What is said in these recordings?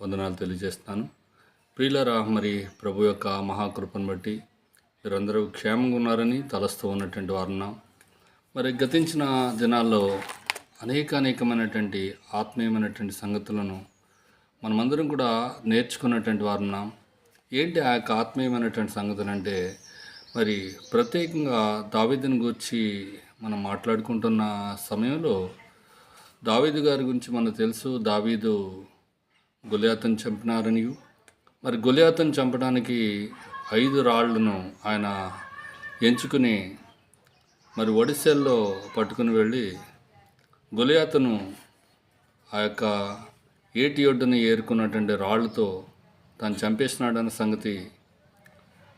వందనాలు తెలియజేస్తాను ప్రియులరా మరి ప్రభు యొక్క మహాకృపను బట్టి మీరందరూ క్షేమంగా ఉన్నారని తలస్తూ ఉన్నటువంటి వారున్నాం మరి గతించిన దినాల్లో అనేక అనేకమైనటువంటి ఆత్మీయమైనటువంటి సంగతులను మనమందరం కూడా నేర్చుకున్నటువంటి వారున్నాం ఏంటి ఆ యొక్క ఆత్మీయమైనటువంటి సంగతులు అంటే మరి ప్రత్యేకంగా దావేదిని గురించి మనం మాట్లాడుకుంటున్న సమయంలో దావీదు గారి గురించి మనకు తెలుసు. దావీదు గొలియాతను చంపినారని మరి గొలియాతను చంపడానికి ఐదు రాళ్ళను ఆయన ఎంచుకుని మరి ఒడిశల్లో పట్టుకుని వెళ్ళి గొలియాతను ఆ యొక్క ఏటి ఒడ్డుని ఏరుకున్నటువంటి రాళ్ళతో తను చంపేసినాడన్న సంగతి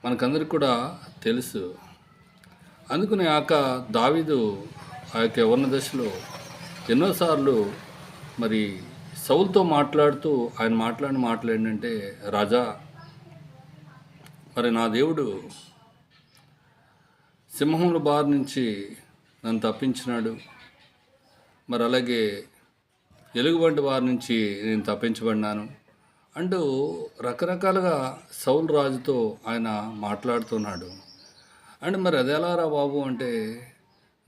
మనకందరికి కూడా తెలుసు. అందుకని ఆక దావీదు ఆ యొక్క యవ్వన దశలో ఎన్నోసార్లు మరి సౌల్తో మాట్లాడుతూ ఆయన మాట్లాడిన మాటలు ఏంటంటే రాజా మరి నా దేవుడు సింహముల బారి నుంచి నన్ను తప్పించినాడు. మరి అలాగే ఎలుగుబంటి వారి నుంచి నేను తప్పించబడినాను. అంటూ రకరకాలుగా సౌల్ రాజుతో ఆయన మాట్లాడుతున్నాడు. అండ్ మరి అది ఎలా రా బాబు అంటే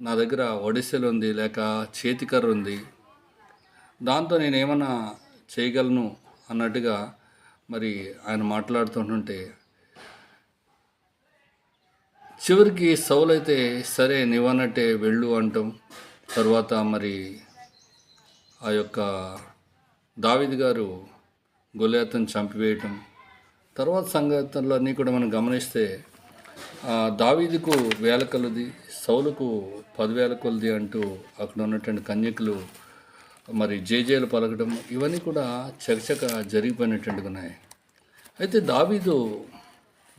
నా దగ్గర ఒడిసెలు ఉంది లేక చేతికర్ర ఉంది. దాంతో నేను ఏమన్నా చేయగలను అన్నట్టుగా మరి ఆయన మాట్లాడుతుంటుంటే చివరికి సౌలైతే సరే నీవన్నట్టే వెళ్ళు అంటాం. తర్వాత మరి ఆ యొక్క దావిద్ గారు గొలియాతను చంపివేయటం. తర్వాత సంగతులన్నీ కూడా మనం గమనిస్తే ఆ, దావీదుకు వేల కొలది సౌలుకు పదివేల కొలది అంటూ అక్కడ ఉన్నటువంటి కన్యకులు మరి జేజేలు పలకడం ఇవన్నీ కూడా చకచక జరిగిపోయినట్టు ఉన్నాయి. అయితే దావీదు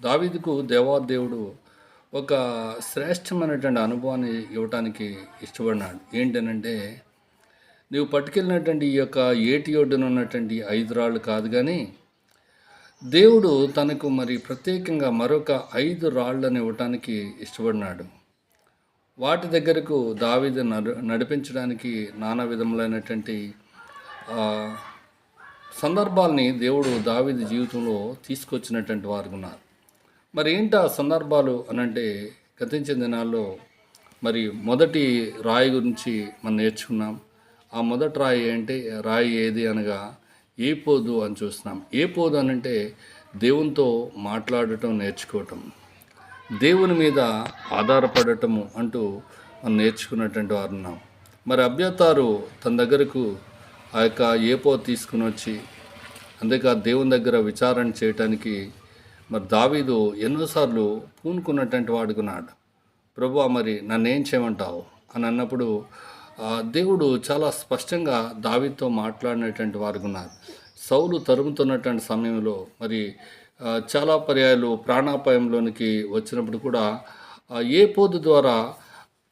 దావీదుకు దేవాదేవుడు ఒక శ్రేష్టమైనటువంటి అనుభవాన్ని ఇవ్వటానికి ఇష్టపడినాడు. ఏంటనంటే నీవు పట్టుకెళ్ళినటువంటి ఈ యొక్క ఏటి ఒడ్డున ఉన్నటువంటి ఐదు రాళ్ళు కాదు కానీ దేవుడు తనకు మరి ప్రత్యేకంగా మరొక ఐదు రాళ్ళని ఇవ్వటానికి ఇష్టపడినాడు. వాటి దగ్గరకు దావీదు నడిపించడానికి నానా విధములైనటువంటి సందర్భాల్ని దేవుడు దావీదు జీవితంలో తీసుకొచ్చినటువంటి వారు ఉన్నారు. మరి ఏంటి ఆ సందర్భాలు అనంటే గతించిన దినాల్లో మరి మొదటి రాయి గురించి మనం నేర్చుకున్నాం. ఆ మొదటి రాయి ఏంటి? రాయి ఏది అనగా ఏ పోదు అని చూస్తున్నాం. ఏ పోదు అనంటే దేవునితో మాట్లాడటం నేర్చుకోవటం. దేవుని మీద ఆధారపడటము అంటూ మనం నేర్చుకున్నటువంటి వారు ఉన్నాం. మరి అభ్యతారు తన దగ్గరకు ఆ యొక్క ఏపో తీసుకుని వచ్చి అందుకే ఆ దేవుని దగ్గర విచారణ చేయటానికి మరి దావీదు ఎన్నోసార్లు పూనుకున్నటువంటి వాడుకున్నాడు ప్రభు మరి నన్నేం చేయమంటావు? అని అన్నప్పుడు ఆ, దేవుడు చాలా స్పష్టంగా దావీతో మాట్లాడినటువంటి వారు ఉన్నారు. సౌలు తరుముతున్నటువంటి సమయంలో మరి చాలా పర్యాయాలు ప్రాణాపాయంలోనికి వచ్చినప్పుడు కూడా ఏ పోదు ద్వారా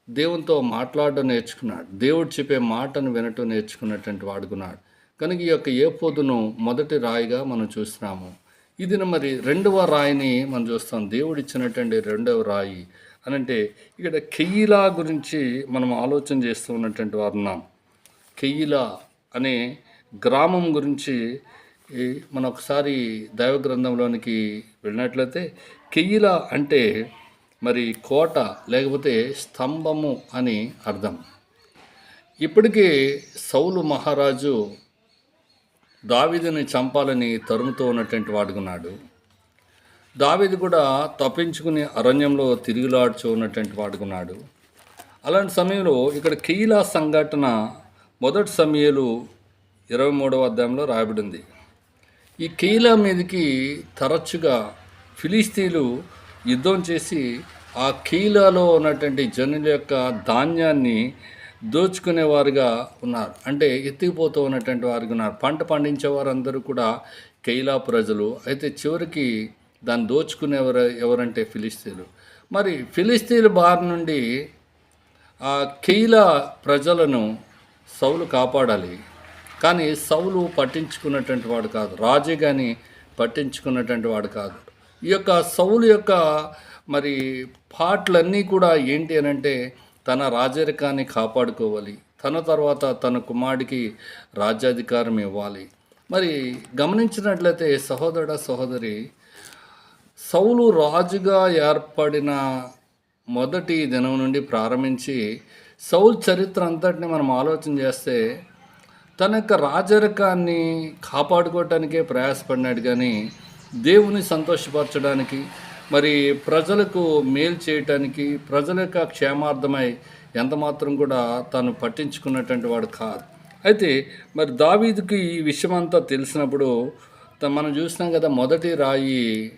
దేవునితో మాట్లాడడం నేర్చుకున్నాడు? దేవుడు చెప్పే మాటను వినటం నేర్చుకున్నటువంటి వాడుకున్నాడు. కనుక ఈ యొక్క ఏ పోదును మొదటి రాయిగా మనం చూస్తున్నాము. ఇది మరి రెండవ రాయిని మనం చూస్తాం. దేవుడు ఇచ్చినటువంటి రెండవ రాయి అని అంటే ఇక్కడ కెయ్యిలా గురించి మనం ఆలోచన చేస్తూ ఉన్నటువంటి వారు ఉన్నాం. కెయ్యిలా అనే గ్రామం గురించి మనం ఒకసారి దైవ గ్రంథంలోనికి వెళ్ళినట్లయితే కెయ్యిల అంటే మరి కోట లేకపోతే స్తంభము అని అర్థం. ఇప్పటికీ సౌలు మహారాజు దావిదిని చంపాలని తరుముతూ ఉన్నటువంటి వాడుకున్నాడు దావిది కూడా తప్పించుకుని అరణ్యంలో తిరుగులాడుచూ ఉన్నటువంటి వాడుకున్నాడు అలాంటి సమయంలో ఇక్కడ కీలా సంఘటన మొదటి సమయాలు ఇరవై మూడవ అధ్యాయంలో రాయబడింది. ఈ కీలా మీదకి తరచుగా ఫిలిస్తీన్లు యుద్ధం చేసి ఆ కీలాలో ఉన్నటువంటి జనుల యొక్క ధాన్యాన్ని దోచుకునేవారుగా ఉన్నారు. అంటే ఎత్తుకుపోతూ ఉన్నటువంటి వారుగా ఉన్నారు. పంట పండించే వారందరూ కూడా కైలా ప్రజలు. అయితే చివరికి దాన్ని దోచుకునేవారు ఎవరంటే ఫిలిస్తీన్లు. మరి ఫిలిస్తీన్ల బారి నుండి ఆ కెయిలా ప్రజలను సౌలు కాపాడాలి. కానీ సౌలు పట్టించుకున్నటువంటి వాడు కాదు. రాజు కానీ పట్టించుకున్నటువంటి వాడు కాదు. ఈ యొక్క సౌలు యొక్క మరి పాటలన్నీ కూడా ఏంటి అని అంటే తన రాజరికాన్ని కాపాడుకోవాలి. తన తర్వాత తన కుమారుడికి రాజ్యాధికారం ఇవ్వాలి. మరి గమనించినట్లయితే సహోదరుడ సహోదరి సౌలు రాజుగా ఏర్పడిన మొదటి దినం నుండి ప్రారంభించి సౌల్ చరిత్ర అంతటిని మనం ఆలోచన చేస్తే తన యొక్క రాజరికాన్ని కాపాడుకోవటానికే ప్రయాసపడినాడు కానీ దేవుని సంతోషపరచడానికి మరి ప్రజలకు మేలు చేయటానికి ప్రజల యొక్క క్షేమార్థమై ఎంతమాత్రం కూడా తాను పట్టించుకున్నటువంటి వాడు కాదు. అయితే మరి దావీదుకి ఈ విషయం అంతా తెలిసినప్పుడు మనం చూసినాం కదా మొదటి రాయి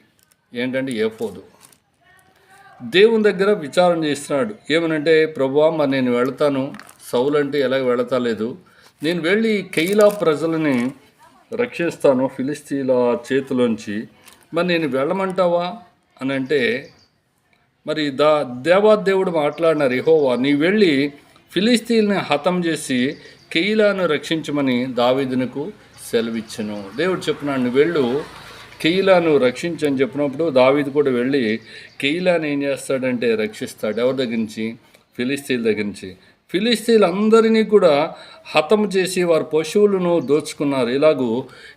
ఏంటంటే ఏఫోదు. దేవుని దగ్గర విచారణ చేస్తున్నాడు. ఏమనంటే ప్రభువా మరి నేను వెళతాను. సౌలు అంటే ఎలాగ వెళతాలేదు. నేను వెళ్ళి కెయిలా ప్రజలని రక్షిస్తాను ఫిలిస్తీన్ల చేతిలోంచి. మరి నేను వెళ్ళమంటావా? అని అంటే మరి దా దేవాదేవుడు మాట్లాడినారు రిహోవా నీ వెళ్ళి ఫిలిస్తీన్ని హతం చేసి కెయిలాను రక్షించమని దావీదునకు సెలవిచ్చను. దేవుడు చెప్పినాడు నువ్వు వెళ్ళు కెయిలాను రక్షించని చెప్పినప్పుడు దావీదు కూడా వెళ్ళి కెయిలాను ఏం చేస్తాడంటే రక్షిస్తాడు. ఎవరి దగ్గర నుంచి? ఫిలిస్తీన్ దగ్గర నుంచి. ఫిలిస్తీన్లందరినీ కూడా హతం చేసి వారి పశువులను దోచుకున్నారు. ఇలాగూ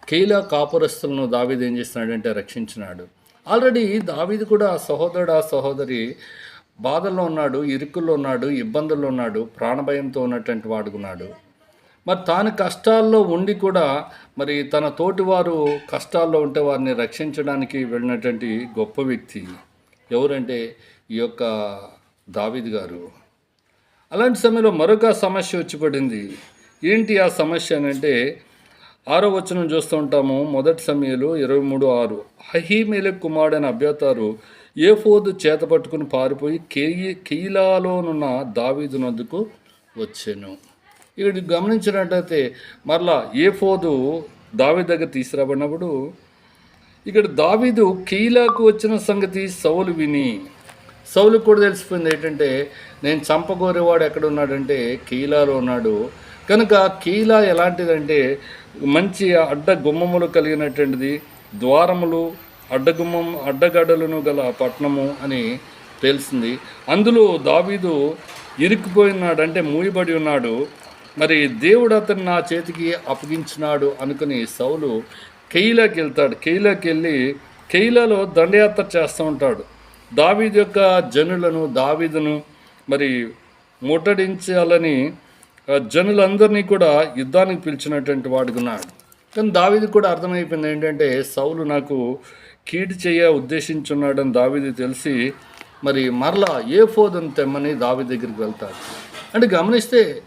కీలా కాపురస్తులను దావీదు ఏం చేస్తున్నాడంటే రక్షించినాడు. ఆల్రెడీ దావీదు కూడా సహోదరుడు ఆ సహోదరి బాధల్లో ఉన్నాడు ఇరుకుల్లో ఉన్నాడు ఇబ్బందుల్లో ఉన్నాడు ప్రాణభయంతో ఉన్నటువంటి వాడుకున్నాడు మరి తాను కష్టాల్లో ఉండి కూడా మరి తన తోటివారు కష్టాల్లో ఉంటే వారిని రక్షించడానికి వెళ్ళినటువంటి గొప్ప వ్యక్తి ఎవరంటే ఈ యొక్క దావీద్ గారు. అలాంటి సమయంలో మరొక సమస్య వచ్చి పడింది. ఏంటి ఆ సమస్య అని అంటే ఆరో వచనం చూస్తూ ఉంటాము. మొదటి సమయంలో ఇరవై మూడు ఆరు. అహీమేలెక్ కుమారుడైన అభ్యతారు ఏఫోదు చేత పట్టుకుని పారిపోయి కెయి కెయిలాలోనున్న దావీదు నందుకు వచ్చాను. ఇక్కడ గమనించినట్టయితే మరలా ఏఫోదు దావీ దగ్గర తీసుకురాబడినప్పుడు ఇక్కడ దావీదు కీలాకు వచ్చిన సంగతి సౌలు విని సౌలుకు కూడా తెలిసిపోయింది ఏంటంటే నేను చంపగోరేవాడు ఎక్కడ ఉన్నాడంటే కీలాలో ఉన్నాడు. కనుక కీలా ఎలాంటిదంటే మంచి అడ్డ గుమ్మములు కలిగినటువంటిది ద్వారములు అడ్డగుమ్మం అడ్డగడలను గల పట్టణము అని తెలిసింది అందులో దావీదు ఇరుక్కుపోయినాడు అంటే మూయబడి ఉన్నాడు. మరి దేవుడు అతను నా చేతికి అప్పగించినాడు అనుకుని సౌలు కెయిలాకి వెళ్తాడు. కెయిలాకి వెళ్ళి కెయిలాలో దండయాత్ర చేస్తూ ఉంటాడు. దావీదు యొక్క జనులను దావీదును మరి ముట్టడించాలని జనులందరినీ కూడా యుద్ధానికి పిలిచినటువంటి వాడుకున్నాడు కానీ దావీది కూడా అర్థమైపోయింది ఏంటంటే సౌలు నాకు కీడు చేయ ఉద్దేశించున్నాడని దావీది తెలిసి మరి మరలా ఏ ఫోదని తెమ్మని దావి దగ్గరికి వెళ్తాడు. అంటే గమనిస్తే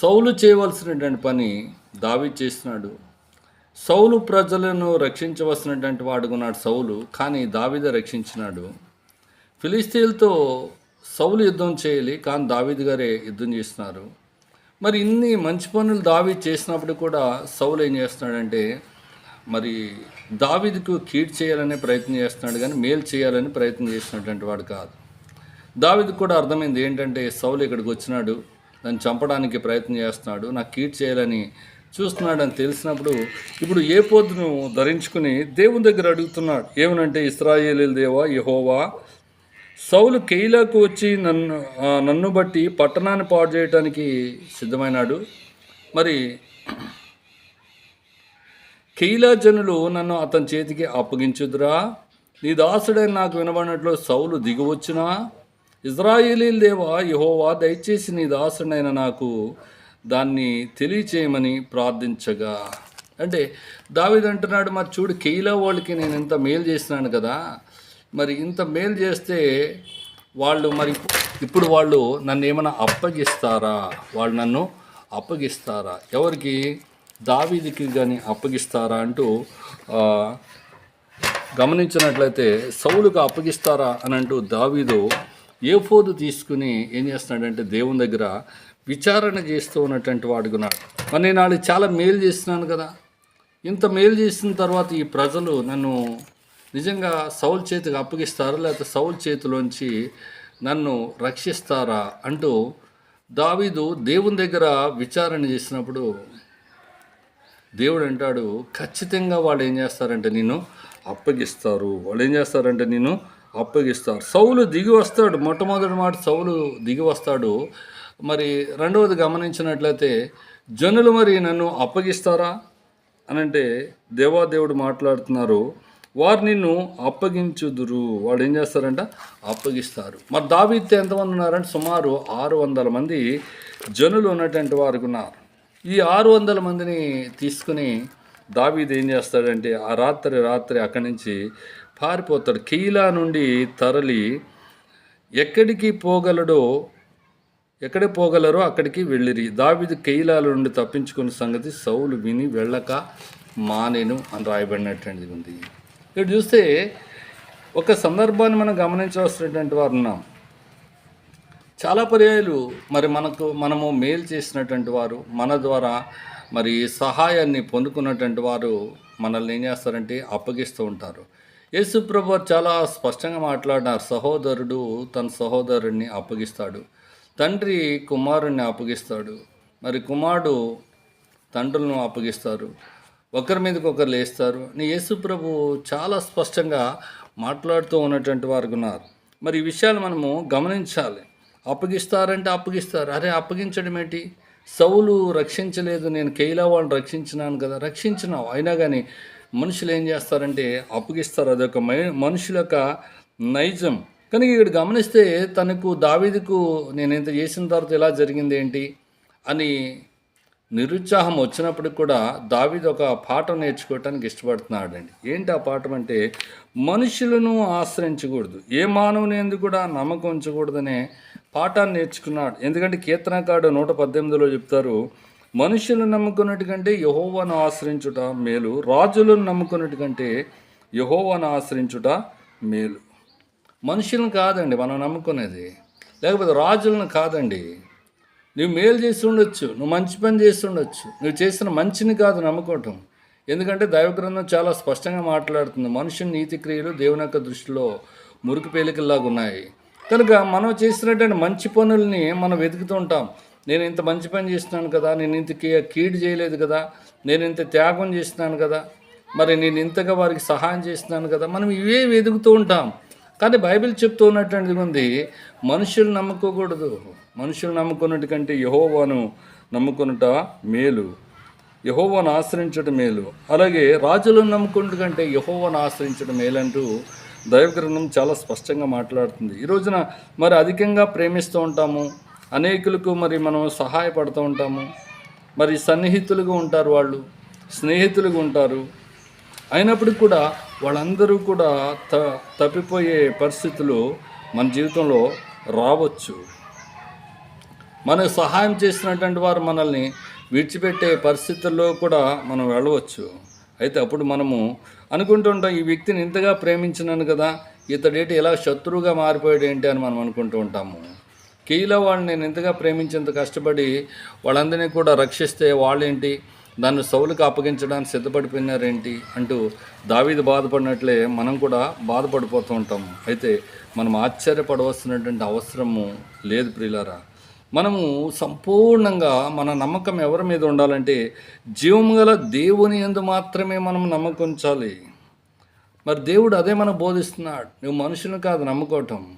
సౌలు చేయవలసినటువంటి పని దావి చేస్తున్నాడు. సౌలు ప్రజలను రక్షించవలసినటువంటి వాడుకున్నాడు సౌలు కానీ దావీద రక్షించినాడు. ఫిలిస్తీన్లతో సౌలు యుద్ధం చేయాలి కానీ దావీద్ గారే యుద్ధం చేస్తున్నారు. మరి ఇన్ని మంచి పనులు దావీ చేసినప్పుడు కూడా సౌలు ఏం చేస్తున్నాడంటే మరి దావీదుకు కీడ్ చేయాలనే ప్రయత్నం చేస్తున్నాడు కానీ మేలు చేయాలని ప్రయత్నం చేసినటువంటి వాడు కాదు. దావీదు కూడా అర్థమైంది ఏంటంటే సౌలు ఇక్కడికి వచ్చినాడు నన్ను చంపడానికి ప్రయత్నం చేస్తున్నాడు నాకు కీడ్ చేయాలని చూస్తున్నాడు అని తెలిసినప్పుడు ఇప్పుడు ఏ పొద్దును ధరించుకుని దేవుని దగ్గర అడుగుతున్నాడు ఏమనంటే ఇస్రాయేలీ దేవా యహోవా సౌలు కెయిలాకు వచ్చి నన్ను నన్ను బట్టి పట్టణాన్ని పాడు చేయడానికి సిద్ధమైనాడు. మరి కెయిలా జనులు నన్ను అతని చేతికి అప్పగించుదురా? నీ దాసుడైన నాకు వినబడినట్లు సౌలు దిగివచ్చునా? ఇజ్రాయేలీ దేవా యహోవా దయచేసి నీ దాసుడైన నాకు దాన్ని తెలియచేయమని ప్రార్థించగా. అంటే దావిది అంటున్నాడు మరి చూడు కెయిలా వాళ్ళకి నేను ఇంత మేలు చేసినాను కదా. మరి ఇంత మేలు చేస్తే వాళ్ళు మరి ఇప్పుడు వాళ్ళు నన్ను ఏమైనా అప్పగిస్తారా? వాళ్ళు నన్ను అప్పగిస్తారా? ఎవరికి? దావీదికి కానీ అప్పగిస్తారా? అంటూ గమనించినట్లయితే సౌలుకు అప్పగిస్తారా అని అంటూ దావీదు ఏఫోదు తీసుకుని ఏం చేస్తున్నాడంటే దేవుని దగ్గర విచారణ చేస్తూ ఉన్నటువంటి వాడుకున్నాడు మరి నేను వాళ్ళు చాలా మేలు చేస్తున్నాను కదా. ఇంత మేలు చేసిన తర్వాత ఈ ప్రజలు నన్ను నిజంగా సౌల్ చేతికి అప్పగిస్తారా లేకపోతే సౌల్ చేతిలోంచి నన్ను రక్షిస్తారా అంటూ దావీదు దేవుని దగ్గర విచారణ చేసినప్పుడు దేవుడు అంటాడు ఖచ్చితంగా వాళ్ళు ఏం చేస్తారంటే నేను అప్పగిస్తారు. వాళ్ళు ఏం చేస్తారంటే నేను అప్పగిస్తారు. సౌలు దిగి వస్తాడు. మొట్టమొదటి మాట సౌలు దిగి వస్తాడు. మరి రెండవది గమనించినట్లయితే జనులు మరి నన్ను అప్పగిస్తారా? అని అంటే దేవాదేవుడు మాట్లాడుతున్నారు వారు నిన్ను అప్పగించుదురు. వాడు ఏం చేస్తారంట? అప్పగిస్తారు. మరి దావీతే ఎంతమంది ఉన్నారంటే సుమారు ఆరు వందల మంది జనులు ఉన్నటువంటి వారు ఉన్నారు. ఈ ఆరు వందల మందిని తీసుకుని దావీదు ఏం చేస్తాడంటే ఆ రాత్రి రాత్రి అక్కడి నుంచి పారిపోతాడు. కీలా నుండి తరలి ఎక్కడికి పోగలడో ఎక్కడ పోగలరో అక్కడికి వెళ్ళిరి. దావిది కెయిలాల నుండి తప్పించుకున్న సంగతి సౌలు విని వెళ్ళక మానేను అని రాయబడినటువంటిది ఉంది ఇక్కడ చూస్తే ఒక సందర్భాన్ని మనం గమనించవలసినటువంటి వారు ఉన్నాం. చాలా పర్యాయాలు మరి మనకు మనము మేలు చేసినటువంటి వారు మన ద్వారా మరి సహాయాన్ని పొందుకున్నటువంటి వారు మనల్ని ఏం చేస్తారంటే అప్పగిస్తూ ఉంటారు. యేసుప్రభు చాలా స్పష్టంగా మాట్లాడినారు. సహోదరుడు తన సహోదరుడిని అప్పగిస్తాడు. తండ్రి కుమారుణ్ణి అప్పగిస్తాడు. మరి కుమారుడు తండ్రులను అప్పగిస్తారు. ఒకరి మీదకి ఒకరు లేస్తారు. నీ యేసు ప్రభు చాలా స్పష్టంగా మాట్లాడుతూ ఉన్నటువంటి వారు ఉన్నారు. మరి ఈ విషయాలు మనము గమనించాలి. అప్పగిస్తారంటే అప్పగిస్తారు. అరే అప్పగించడం ఏంటి? సౌలు రక్షించలేదు. నేను కైలా వాళ్ళని రక్షించినాను కదా. రక్షించినావు. అయినా కానీ మనుషులు ఏం చేస్తారంటే అప్పగిస్తారు. అదొక మై- మనుషుల యొక్క నైజం. కనుక ఇక్కడ గమనిస్తే తనకు దావీదుకు నేను ఇంత చేసిన తర్వాత ఇలా జరిగింది ఏంటి అని నిరుత్సాహం వచ్చినప్పటికి కూడా దావీదు ఒక పాఠం నేర్చుకోవటానికి ఇష్టపడుతున్నాడండి. ఏంటి ఆ పాఠం అంటే మనుషులను ఆశ్రయించకూడదు ఏ మానవుని ఎందుకు కూడా నమ్మకం ఉంచకూడదనే పాఠాన్ని నేర్చుకున్నాడు. ఎందుకంటే కీర్తనకాడు నూట పద్దెనిమిదిలో చెప్తారు మనుషులను నమ్ముకున్నట్టు కంటే యహోవాను ఆశ్రయించుట మేలు రాజులను నమ్ముకున్నట్టు కంటే యహోవాను ఆశ్రయించుట మేలు. మనుషులను కాదండి మనం నమ్ముకునేది. లేకపోతే రాజులను కాదండి. నువ్వు మేలు చేసి ఉండొచ్చు నువ్వు మంచి పని చేసి ఉండొచ్చు. నువ్వు చేసిన మంచిని కాదు నమ్ముకోవటం. ఎందుకంటే దైవ గ్రంథం చాలా స్పష్టంగా మాట్లాడుతుంది మనుషుని నీతి క్రియలు దేవుని యొక్క దృష్టిలో మురికి పేలికల్లాగా ఉన్నాయి. కనుక మనం చేసినటువంటి మంచి పనుల్ని మనం వెతుకుతూ ఉంటాం. నేను ఇంత మంచి పని చేస్తున్నాను కదా నేను ఇంత కీడు చేయలేదు కదా నేను ఇంత త్యాగం చేస్తున్నాను కదా మరి నేను ఇంతగా వారికి సహాయం చేస్తున్నాను కదా మనం ఇవే వెతుకుతూ ఉంటాం. కానీ బైబిల్ చెప్తూ ఉన్నటువంటిది ఉంది మనుషులు నమ్ముకోకూడదు. మనుషులు నమ్ముకున్నట్టు కంటే యహోవాను నమ్ముకున్నట మేలు. యహోవాను ఆశ్రయించడం మేలు. అలాగే రాజులను నమ్ముకున్నట్టు కంటే యహోవాను ఆశ్రయించడం మేలంటూ దైవగ్రంథం చాలా స్పష్టంగా మాట్లాడుతుంది. ఈ రోజున మరి అధికంగా ప్రేమిస్తూ ఉంటాము. అనేకులకు మరి మనం సహాయపడుతూ ఉంటాము. మరి సన్నిహితులుగా ఉంటారు వాళ్ళు. స్నేహితులుగా ఉంటారు. అయినప్పటికి కూడా వాళ్ళందరూ కూడా త తప్పిపోయే పరిస్థితులు మన జీవితంలో రావచ్చు. మనకు సహాయం చేసినటువంటి వారు మనల్ని విడిచిపెట్టే పరిస్థితుల్లో కూడా మనం వెళ్ళవచ్చు. అయితే అప్పుడు మనము అనుకుంటుంటాం ఈ వ్యక్తిని ఇంతగా ప్రేమించినాను కదా ఇతడేటి ఇలా శత్రువుగా మారిపోయాడు ఏంటి అని మనం అనుకుంటూ ఉంటాము. కీలో వాళ్ళని నేను ఇంతగా ప్రేమించేంత కష్టపడి వాళ్ళందరినీ కూడా రక్షిస్తే వాళ్ళేంటి? దాన్ని సౌలుకు అప్పగించడానికి సిద్ధపడిపోయినారేంటి అంటూ దావీది బాధపడినట్లే మనం కూడా బాధపడిపోతూ ఉంటాము. అయితే మనం ఆశ్చర్యపడవలసినటువంటి అవసరము లేదు ప్రియులారా. మనము సంపూర్ణంగా మన నమ్మకం ఎవరి మీద ఉండాలంటే జీవము గల దేవుని ఎందు మాత్రమే మనం నమ్మకం ఉంచాలి. మరి దేవుడు అదే మనకు బోధిస్తున్నాడు. నువ్వు మనుషులను కాదు నమ్ముకోవటం.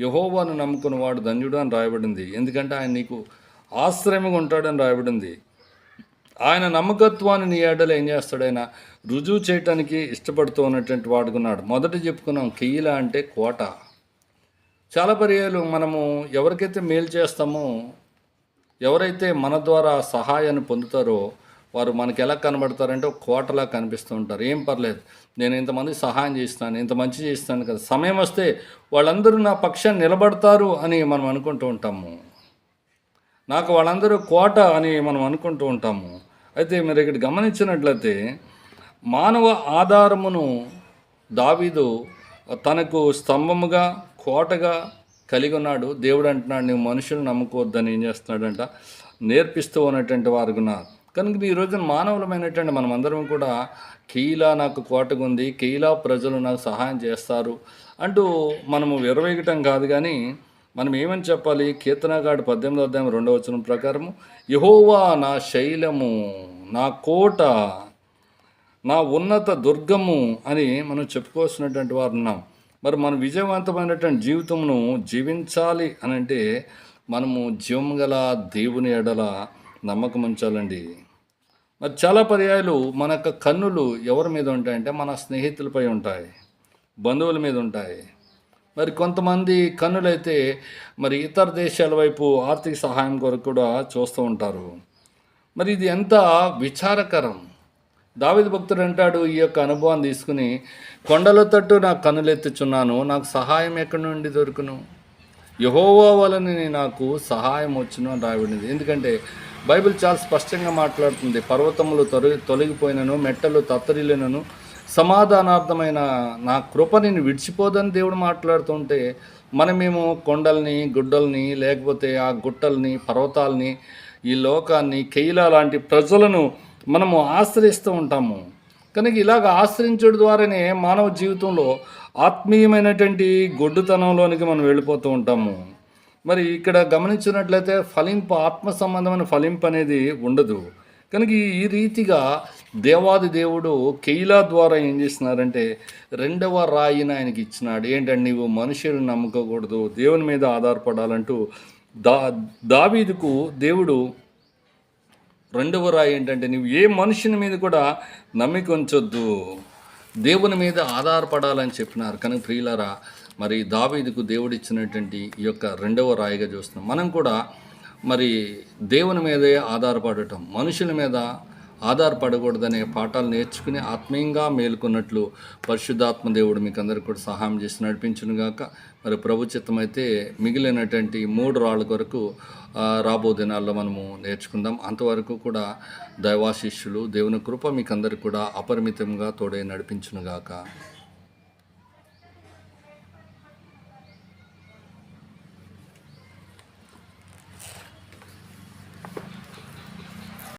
యహోవాను నమ్ముకున్న వాడు ధన్యుడు అని రాయబడింది. ఎందుకంటే ఆయన నీకు ఆశ్రయంగా ఉంటాడని రాయబడింది. ఆయన నమ్మకత్వాన్ని నీ ఏడలు ఏం చేస్తాడైనా రుజువు చేయటానికి ఇష్టపడుతూ ఉన్నటువంటి వాడుకున్నాడు మొదట చెప్పుకున్నాం కెయ్యిల అంటే కోట. చాలా పర్యాలు మనము ఎవరికైతే మేలు చేస్తామో ఎవరైతే మన ద్వారా సహాయాన్ని పొందుతారో వారు మనకి ఎలా కనబడతారంటే ఒక కోటలా కనిపిస్తూ ఉంటారు. ఏం పర్లేదు. నేను ఇంతమంది సహాయం చేస్తాను ఇంత మంచి చేస్తాను కదా. సమయం వస్తే వాళ్ళందరూ నా పక్షాన్ని నిలబడతారు అని మనం అనుకుంటూ ఉంటాము. నాకు వాళ్ళందరూ కోట అని మనం అనుకుంటూ ఉంటాము. అయితే మీరు ఇక్కడ గమనించినట్లయితే మానవ ఆధారమును దావీదు తనకు స్తంభముగా కోటగా కలిగి ఉన్నాడు దేవుడు అంటున్నాడు నువ్వు మనుషులు నమ్ముకోవద్దని ఏం చేస్తున్నాడంట? నేర్పిస్తూ ఉన్నటువంటి వారు ఉన్నారు. కనుక ఈ రోజున మానవులమైనటువంటి మనమందరం కూడా కీలా నాకు కోటగా ఉంది కీలా ప్రజలు నాకు సహాయం చేస్తారు అంటూ మనము విరవేయటం కాదు కానీ మనం ఏమని చెప్పాలి? కీర్తనగాడు పద్దెనిమిదో అధ్యాయం రెండవ వచనం ప్రకారము యహోవా నా శైలము నా కోట నా ఉన్నత దుర్గము అని మనం చెప్పుకోవాల్సినటువంటి వారు ఉన్నాం. మరి మనం విజయవంతమైనటువంటి జీవితమును జీవించాలి అని అంటే మనము జీవం గల దేవుని ఎడల నమ్మకం ఉంచాలండి. మరి చాలా పర్యాయాలు మన యొక్క కన్నులు ఎవరి మీద ఉంటాయంటే మన స్నేహితులపై ఉంటాయి బంధువుల మీద ఉంటాయి. మరి కొంతమంది కన్నులైతే మరి ఇతర దేశాల వైపు ఆర్థిక సహాయం కొరకు కూడా చూస్తూ ఉంటారు. మరి ఇది ఎంత విచారకరం. దావిద భక్తుడు అంటాడు ఈ యొక్క అనుభవం తీసుకుని కొండల తట్టు నాకు కన్నులెత్తుచున్నాను నాకు సహాయం ఎక్కడి నుండి దొరుకును? యహోవా వలన నాకు సహాయం వచ్చును అని రాయబడింది. ఎందుకంటే బైబిల్ చాలా స్పష్టంగా మాట్లాడుతుంది పర్వతములు తొలగి తొలగిపోయినను మెట్టలు తత్తరిలినను సమాధానార్థమైన నా కృప నేను విడిచిపోదని దేవుడు మాట్లాడుతుంటే మనమేమో కొండల్ని గుడ్డల్ని లేకపోతే ఆ గుట్టల్ని పర్వతాల్ని ఈ లోకాన్ని కెయిలా లాంటి ప్రజలను మనము ఆశ్రయిస్తూ ఉంటాము. కనుక ఇలాగ ఆశ్రయించడం ద్వారానే మానవ జీవితంలో ఆత్మీయమైనటువంటి గొడ్డుతనంలోనికి మనం వెళ్ళిపోతూ ఉంటాము. మరి ఇక్కడ గమనించినట్లయితే ఫలింపు ఆత్మ సంబంధమైన ఫలింపు అనేది ఉండదు. కనుక ఈ- ఈ రీతిగా దేవాది దేవుడు కెయిలా ద్వారా ఏం చేస్తున్నారంటే రెండవ రాయిని ఆయనకి ఇచ్చినాడు. ఏంటంటే నీవు మనుషులను నమ్మకూడదు దేవుని మీద ఆధారపడాలంటూ దా దావీదుకు దేవుడు రెండవ రాయి ఏంటంటే నువ్వు ఏ మనుషుని మీద కూడా నమ్మిక ఉంచొద్దు. దేవుని మీద ఆధారపడాలని చెప్పినారు. కానీ ప్రియులరా మరి దావీదుకు దేవుడు ఇచ్చినటువంటి ఈ యొక్క రెండవ రాయిగా చూస్తున్నాం. మనం కూడా మరి దేవుని మీదే ఆధారపడటం మనుషుల మీద ఆధారపడకూడదనే పాఠాలు నేర్చుకుని ఆత్మీయంగా మేలుకున్నట్లు పరిశుద్ధాత్మ దేవుడు మీకు అందరికీ కూడా సహాయం చేసి నడిపించును గాక మరి ప్రభు చిత్తమైతే మిగిలినటువంటి మూడు రాళ్ళ కొరకు రాబో దినాల్లో మనము నేర్చుకుందాం. అంతవరకు కూడా దైవాశిష్యులు దేవుని కృప మీకు అందరికీ కూడా అపరిమితంగా తోడే నడిపించును గాక